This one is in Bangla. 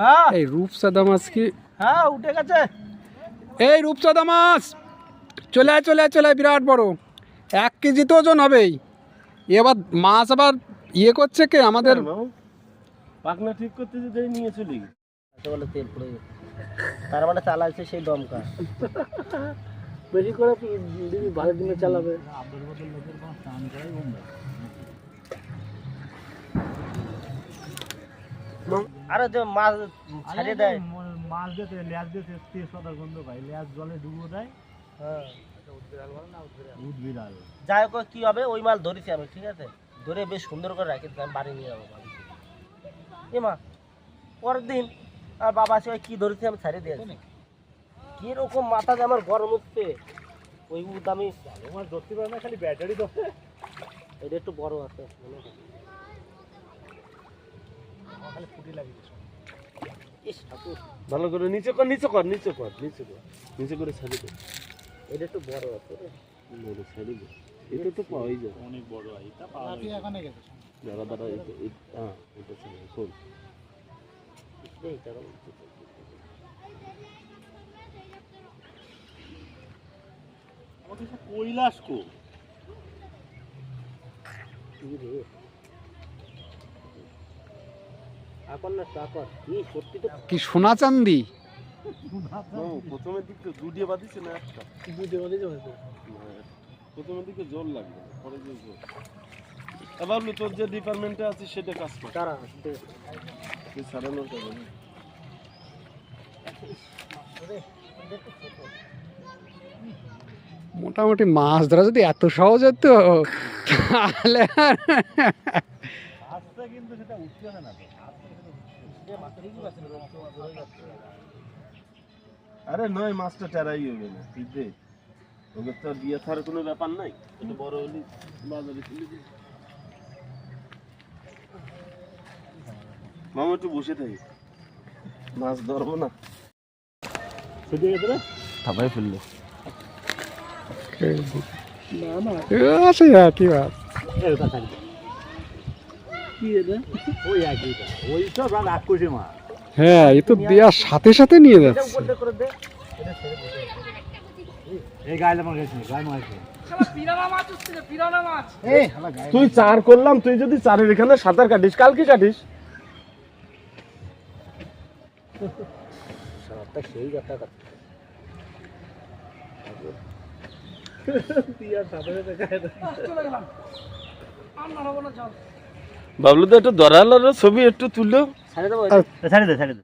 হ্যাঁ এই রূপসাদা মাছ কি হ্যাঁ উঠে গেছে এই রূপসাদা মাছ চলে আয় চলে আয় চলে আয় বিরাট বড় এক কেজি তো ওজন হবেই এবার মাছ আবার ইয়ে করছে কে আমাদের পাকনা ঠিক করতে যে নিয়ে চলে আচ্ছা বলে তেল পড়ে তার মানে চালাচ্ছে সেই দমকা বেশি করে দিদি ভালো দিনে চালাবে আরে যে মাছ ছাড়িয়ে দেয়। মাছ দিতে লেজ দিতে তেজ পাতার গন্ধ পাই লেজ জলে ডুবো দেয়। হ্যাঁ। উদ বিড়াল যাই হোক কি হবে? ওই মাল ধরেছি আমি ঠিক আছে? ধরে বেশ সুন্দর করে রাখি আমি বাড়ি নিয়ে যাব এ মা পরের দিন আর বাবা সে কি ধরেছি আমি ছাড়িয়ে দিয়েছি কীরকম মাথা যে আমার গরম উঠছে ওই উদ আমি ধরতে পারে না খালি ব্যাটারি ধরে এটা একটু বড় আছে মনে হয়। খালি ফুটি লাগিয়েছে ইস ঠাকুর ভালো করে নিচে কর নিচে কর নিচে কর নিচে কর নিচে করে ছাড়ি দে। এটা একটু বড় আছে। বলে ছাড়ি দে। এটা তো পাওয়াই যায়। অনেক বড় এটা পাওয়া যায়। যারা দ্বারা এটা এটা- হ্যাঁ এটা ছেড়ে সব কৈলাস কো রে? কি কি সোনা চান্দি? প্রথমের দিকে দুডিয়ে বাঁধিছে না একটা? বুঝতে পারি তো। না, প্রথমের দিকে জল লাগবে পরে যে জল। এবার তোর যে ডিপার্টমেন্টে আছিস সেটা কাজ কর। তারা তুই সারানোর কাজ মোটামুটি মাছ ধরা যদি এত সহজ হতো তাহলে আর কিন্তু সেটা উঠছে না। আরে নয় মাছটা টেরাই হবে না পিঠে ওকে তো দিয়ে থার কোনো ব্যাপার নাই। একটু বড় হলি বাজারে মামা একটু বসে থাকি। মাছ ধরবো না। ছুটে গেছে রে? থাপাই ফেলল। আছে কি মাছ কি এটা? ওই একই ওই সব রাগ রাগ করছে হ্যাঁ এ তো দেওয়ার সাথে সাথে নিয়ে যাচ্ছে। তুই চার করলাম তুই যদি চারের এখানে সাঁতার কাটিস কালকে কাটিস। সাতটা সেই কথা কথা বাবলু তো একটু দরালার ছবি একটু তুললো ছাড়ে দেবো ছাড়ে দে ছাড়ে দে